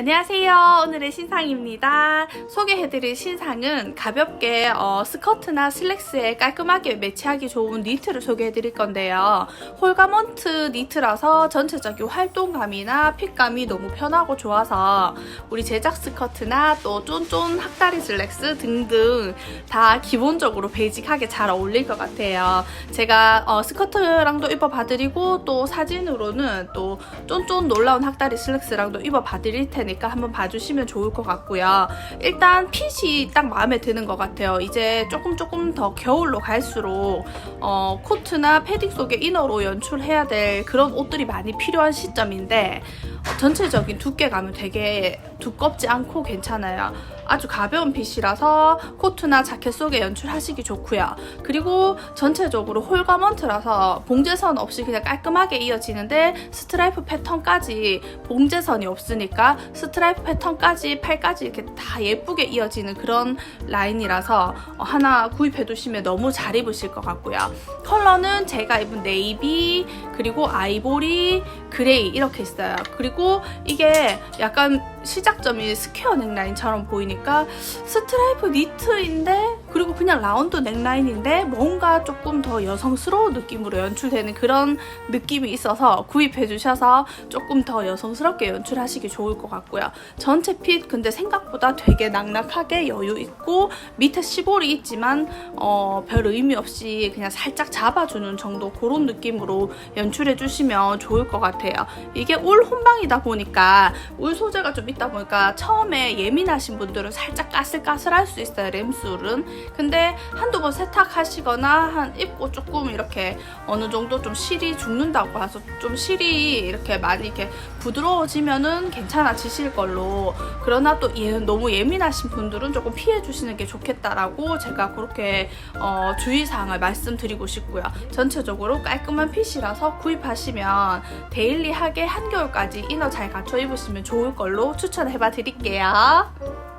안녕하세요. 오늘의 신상입니다. 소개해드릴 신상은 가볍게 어, 스커트나 슬랙스에 깔끔하게 매치하기 좋은 니트를 소개해드릴 건데요. 홀가먼트 니트라서 전체적인 활동감이나 핏감이 너무 편하고 좋아서 우리 제작 스커트나 또 쫀쫀 학다리 슬랙스 등등 다 기본적으로 베이직하게 잘 어울릴 것 같아요. 제가 어, 스커트랑도 입어봐드리고 또 사진으로는 또 쫀쫀 놀라운 학다리 슬랙스랑도 입어봐드릴 테니 까 한번 봐주시면 좋을 것 같고요. 일단 핏이 딱 마음에 드는 것 같아요. 이제 조금 조금 더 겨울로 갈수록 어, 코트나 패딩 속에 이너로 연출해야 될 그런 옷들이 많이 필요한 시점인데 어, 전체적인 두께감은 되게 두껍지 않고 괜찮아요. 아주 가벼운 핏이라서 코트나 자켓 속에 연출하시기 좋고요. 그리고 전체적으로 홀가먼트라서 봉제선 없이 그냥 깔끔하게 이어지는데 스트라이프 패턴까지 봉제선이 없으니까 스트라이프 패턴까지 팔까지 이렇게 다 예쁘게 이어지는 그런 라인이라서 어, 하나 구입해 두시면 너무 잘 입으실 것 같고요. 컬러는 제가 입은 네이비 그리고 아이보리 그레이 이렇게 있어요. 그리고 이게 약간 시작점이 스퀘어 넥라인처럼 보이니까 스트라이프 니트인데 그리고 그냥 라운드 넥라인인데 뭔가 조금 더 여성스러운 느낌으로 연출되는 그런 느낌이 있어서 구입해 주셔서 조금 더 여성스럽게 연출하시기 좋을 것 같고요. 전체 핏 근데 생각보다 되게 낙낙하게 여유 있고 밑에 시볼이 있지만 어, 별 의미 없이 그냥 살짝 잡아주는 정도 그런 느낌으로 연출해 주시면 좋을 것 같아요. 이게 울 혼방이다 보니까 울 소재가 좀 있다 보니까 처음에 예민하신 분들은 살짝 까슬까슬할 수 있어요 램술은 근데 한두 번 세탁하시거나 한 입고 조금 이렇게 어느 정도 좀 실이 죽는다고 해서 좀 실이 이렇게 많이 이렇게 부드러워지면은 괜찮아지실 걸로. 그러나 또 예, 너무 예민하신 분들은 조금 피해 주시는 게 좋겠다라고 제가 그렇게 어, 주의사항을 말씀드리고 싶고요. 전체적으로 깔끔한 핏이라서 구입하시면 데일리하게 한겨울까지 이너 잘 갖춰 입으시면 좋을 걸로 추천해 봐 드릴게요